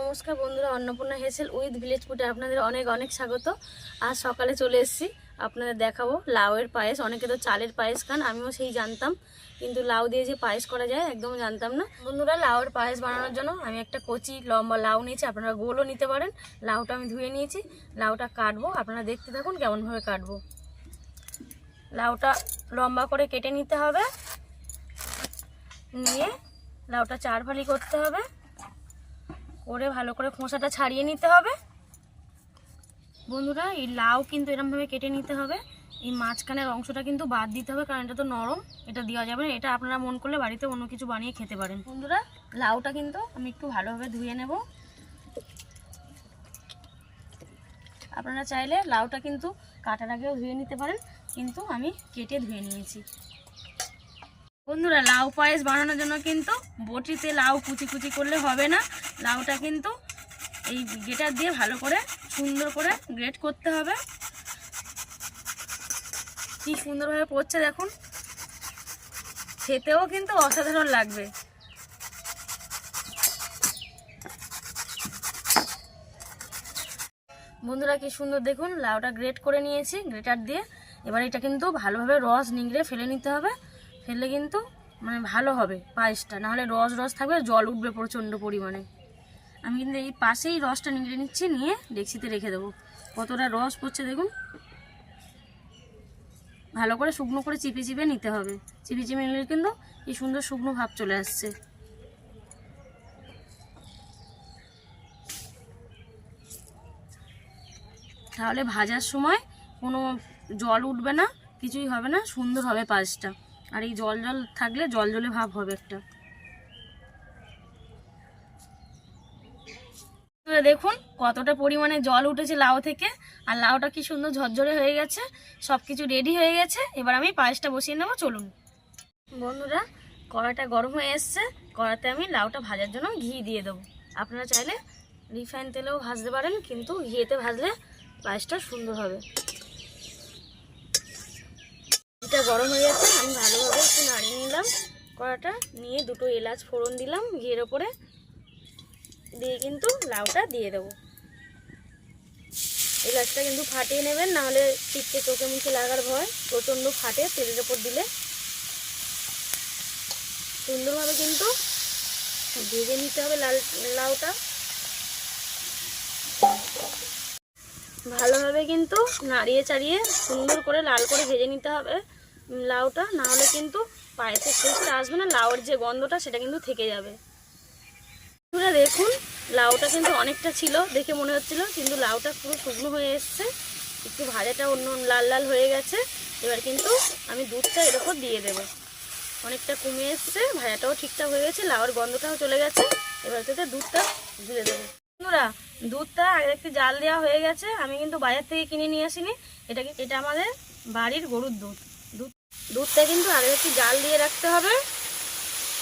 নমস্কার বন্ধুরা, Annapurna হেসেল with village ফুটে আপনাদের অনেক অনেক স্বাগত। আজ সকালে চলে এসেছি, আপনাদের দেখাবো লাউয়ের পায়েস। অনেকে তো চালের পায়েস খান, আমিও সেই জানতাম। কিন্তু লাউ দিয়ে যে পায়েস করা যায় একদম জানতাম না। বন্ধুরা লাউয়ের পায়েস বানানোর জন্য আমি একটা কচি লম্বা লাউ নিয়েছি, আপনারা গোলও নিতে পারেন। লাউটা আমি ধুয়ে নিয়েছি, লাউটা কাটবো। আপনারা দেখতে থাকুন কেমনভাবে কাটবো। লাউটা লম্বা করে কেটে নিতে হবে। নিয়ে লাউটা চার ফালি করতে হবে। করে ভালো করে খোসাটা ছাড়িয়ে নিতে হবে। বন্ধুরা, এই লাউ কিন্তু এরমভাবে কেটে নিতে হবে। এই মাঝখানের অংশটা কিন্তু বাদ দিতে হবে, কারণ এটা তো নরম, এটা দেওয়া যাবে না। এটা আপনারা মন করলে বাড়িতে অন্য কিছু বানিয়ে খেতে পারেন। বন্ধুরা, লাউটা কিন্তু আমি একটু ভালোভাবে ধুয়ে নেব। আপনারা চাইলে লাউটা কিন্তু কাটার আগেও ধুয়ে নিতে পারেন, কিন্তু আমি কেটে ধুয়ে নিয়েছি। বন্ধুরা, লাউ পায়েস বানানোর জন্য কিন্তু বটিতে লাউ কুচি কুচি করলে হবে না। লাউটা কিন্তু এই গেটার দিয়ে ভালো করে সুন্দর করে গ্রেট করতে হবে। কি সুন্দরভাবে পড়ছে দেখুন। খেতেও কিন্তু অসাধারণ লাগবে। বন্ধুরা কি সুন্দর দেখুন, লাউটা গ্রেট করে নিয়েছি গ্রেটার দিয়ে। এবার এটা কিন্তু ভালোভাবে রস নিংড়ে ফেলে নিতে হবে। ফেললে কিন্তু মানে ভালো হবে পায়েসটা, নাহলে রস রস থাকবে, জল উঠবে প্রচণ্ড পরিমাণে। আমি কিন্তু এই পাশেই রসটা নিংড়ে নিচ্ছি, নিয়ে ডেক্সিতে রেখে দেবো। কতটা রস পড়ছে দেখুন। ভালো করে শুকনো করে চিপে চিপে নিতে হবে। চিপে চিপে নিলে কিন্তু কি সুন্দর শুকনো ভাব চলে আসছে। তাহলে ভাজার সময় কোনো জল উঠবে না, কিছুই হবে না, সুন্দর হবে পায়েসটা। আর এই জল জল থাকলে জল জলে ভাব হবে একটা। তো দেখুন, কতটা পরিমাণে জল উঠেছে লাউ থেকে। আর লাউটা কি সুন্দর ঝরঝরে হয়ে গেছে সব কিছু রেডি হয়ে গেছে। এবার আমি পায়েসটা বসিয়ে নেব, চলুন। বন্ধুরা কড়াটা গরম হয়ে এসছে কড়াতে আমি লাউটা ভাজার জন্য ঘি দিয়ে দেবো। আপনারা চাইলে রিফাইন তেলেও ভাজতে পারেন, কিন্তু ঘিয়েতে ভাজলে পায়েসটা সুন্দর হবে। ঘিটা গরম হয়ে গেছে, আমি ভালোভাবে একটু নাড়িয়ে নিলাম। কড়াটা নিয়ে দুটো এলাচ ফোড়ন দিলাম ঘিয়ের ওপরে। দিয়ে কিন্তু লাউটা দিয়ে দেবো। এলাচটা কিন্তু ফাটিয়ে নেবেন নাহলে টিপতে চোখে মুখে লাগার ভয়। প্রচণ্ড ফাটে, তেলের ওপর দিলে। সুন্দরভাবে কিন্তু ভেজে নিতে হবে লাল, লাউটা। ভালোভাবে কিন্তু নাড়িয়ে চাড়িয়ে সুন্দর করে লাল করে ভেজে নিতে হবে লাউটা। নাহলে কিন্তু পায়েসের টেস্টটা আসবে না, লাউয়ের যে গন্ধটা সেটা কিন্তু থেকে যাবে। বন্ধুরা দেখুন, লাউটা কিন্তু অনেকটা ছিল, দেখে মনে হচ্ছিল, কিন্তু লাউটা পুরো শুকনো হয়ে এসছে। একটু ভাজাটা অন্য লাল লাল হয়ে গেছে। এবার কিন্তু আমি দুধটা এর ওপর দিয়ে দেবো। অনেকটা কমে এসছে, ভাজাটাও ঠিকঠাক হয়ে গেছে, লাউয়ের গন্ধটাও চলে গেছে। এবার থেকে দুধটা ঢেলে দেবো। বন্ধুরা, দুধটা আগে একটু জাল দেওয়া হয়ে গেছে, আমি কিন্তু বাজার থেকে কিনে নিয়ে আসিনি। এটা এটা আমাদের বাড়ির গরুর দুধ, দুধটা কিন্তু আগে একটু জাল দিয়ে রাখতে হবে।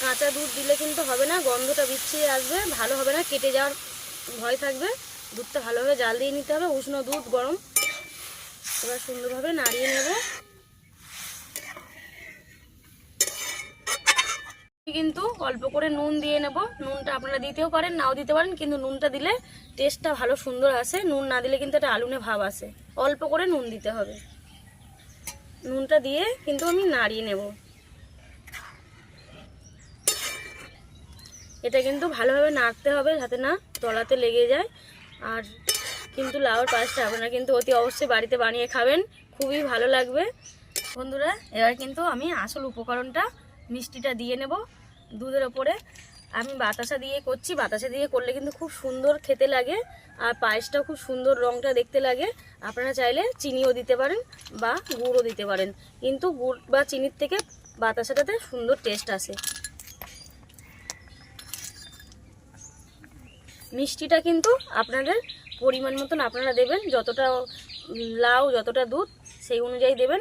কাঁচা দুধ দিলে কিন্তু হবে না, গন্ধটা বিচ্ছিরি আসবে, ভালো হবে না, কেটে যাওয়ার ভয় থাকবে। দুধটা ভালোভাবে জাল দিয়ে নিতে হবে, উষ্ণ দুধ গরম। এবার সুন্দরভাবে নাড়িয়ে নেব। কিন্তু অল্প করে নুন দিয়ে নেব। নুনটা আপনারা দিতেও পারেন, নাও দিতে পারেন, কিন্তু নুনটা দিলে টেস্টটা ভালো সুন্দর আসে। নুন না দিলে কিন্তু একটা আলুনে ভাব আসে। অল্প করে নুন দিতে হবে। নুনটা দিয়ে কিন্তু আমি নাড়িয়ে নেব। এটা কিন্তু ভালোভাবে নাড়তে হবে যাতে না তলাতে লেগে যায়। আর কিন্তু লাউর পায়েসটা আপনারা কিন্তু অতি অবশ্যই বাড়িতে বানিয়ে খাবেন, খুবই ভালো লাগবে। বন্ধুরা, এবার কিন্তু আমি আসল উপকরণটা মিষ্টিটা দিয়ে নেব দুধের ওপরে। আমি বাতাসা দিয়ে করছি, বাতাসা দিয়ে করলে কিন্তু খুব সুন্দর খেতে লাগে আর পায়েসটা খুব সুন্দর রঙটা দেখতে লাগে। আপনারা চাইলে চিনিও দিতে পারেন বা গুড়ও দিতে পারেন। কিন্তু গুড় বা চিনির থেকে বাতাসাটাতে সুন্দর টেস্ট আসে। মিষ্টিটা কিন্তু আপনাদের পরিমাণ মতন আপনারা দেবেন, যতটা লাউ, যতটা দুধ, সেই অনুযায়ী দেবেন।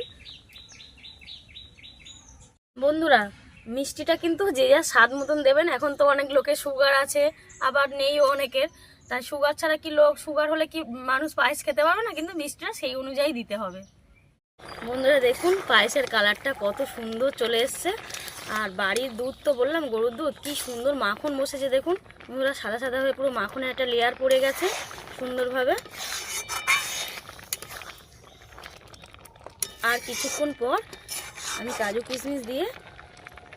বন্ধুরা, মিষ্টিটা কিন্তু যে যার স্বাদ মতন দেবেন। এখন তো অনেক লোকের সুগার আছে, আবার নেইও অনেকের। তাই সুগার ছাড়া কি লোক, সুগার হলে কি মানুষ পায়েস খেতে পারবে না? কিন্তু মিষ্টিটা সেই অনুযায়ী দিতে হবে। বন্ধুরা, দেখুন, পায়েসের কালারটা কত সুন্দর চলে এসছে। আর বাড়ির দুধ তো বললাম, গরুর দুধ। কি সুন্দর মাখন বসেছে দেখুন। বন্ধুরা সাদা সাদা হয়ে পুরো মাখনের একটা লেয়ার পড়ে গেছে সুন্দরভাবে। আর কিছুক্ষণ পর আমি কাজু কিশমিশ দিয়ে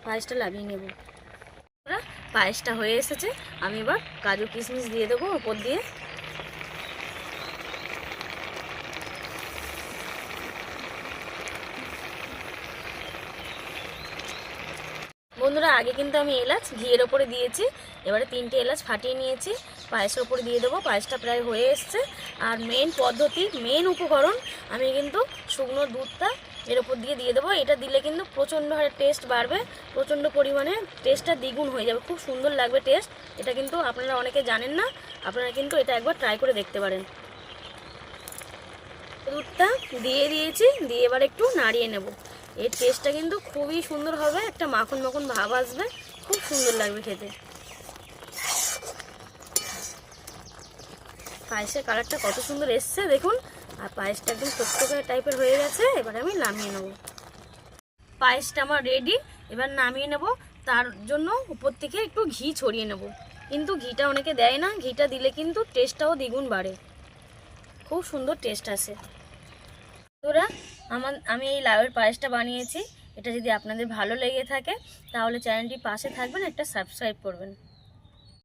পায়েসটা লাগিয়ে নেব। পায়েসটা হয়ে এসেছে। আমি এবার কাজু কিশমিশ দিয়ে দেবো ওপর দিয়ে। বন্ধুরা, আগে কিন্তু আমি এলাচ ঘিয়ের ওপরে দিয়েছি। এবারে তিনটে এলাচ ফাটিয়ে নিয়েছি। পায়েসের ওপরে দিয়ে দেবো। পায়েসটা প্রায় হয়ে এসছে। আর মেন পদ্ধতি মেন উপকরণ আমি কিন্তু শুকনো দুধটা এর ওপর দিয়ে দিয়ে দেবো। এটা দিলে কিন্তু প্রচণ্ড হারে টেস্ট বাড়বে। প্রচণ্ড পরিমাণে টেস্টটা দ্বিগুণ হয়ে যাবে। খুব সুন্দর লাগবে টেস্ট এটা কিন্তু আপনারা অনেকে জানেন না। আপনারা কিন্তু এটা একবার ট্রাই করে দেখতে পারেন। দুধটা দিয়ে দিয়েছি। দিয়ে এবার একটু নাড়িয়ে নেব। এর টেস্টটা কিন্তু খুবই সুন্দর হবে, একটা মাখন মাখন ভাব আসবে, খুব সুন্দর লাগবে খেতে। পায়েসের কালারটা কত সুন্দর এসছে, দেখুন। আর পায়েসটা একদম টকটকে টাইপের হয়ে গেছে, এবার আমি নামিয়ে নেব। পায়েসটা আমার রেডি এবার নামিয়ে নেব, তার জন্য উপর থেকে একটু ঘি ছড়িয়ে নেব। কিন্তু ঘিটা অনেকে দেয় না, ঘিটা দিলে কিন্তু টেস্টটাও দ্বিগুণ বাড়ে। খুব সুন্দর টেস্ট আসে। বন্ধুরা, আমার, আমি এই লাউয়ের পায়েসটা বানিয়েছি। এটা যদি আপনাদের ভালো লেগে থাকে, তাহলে চ্যানেলটি পাশে থাকবেন, একটা সাবস্ক্রাইব করবেন।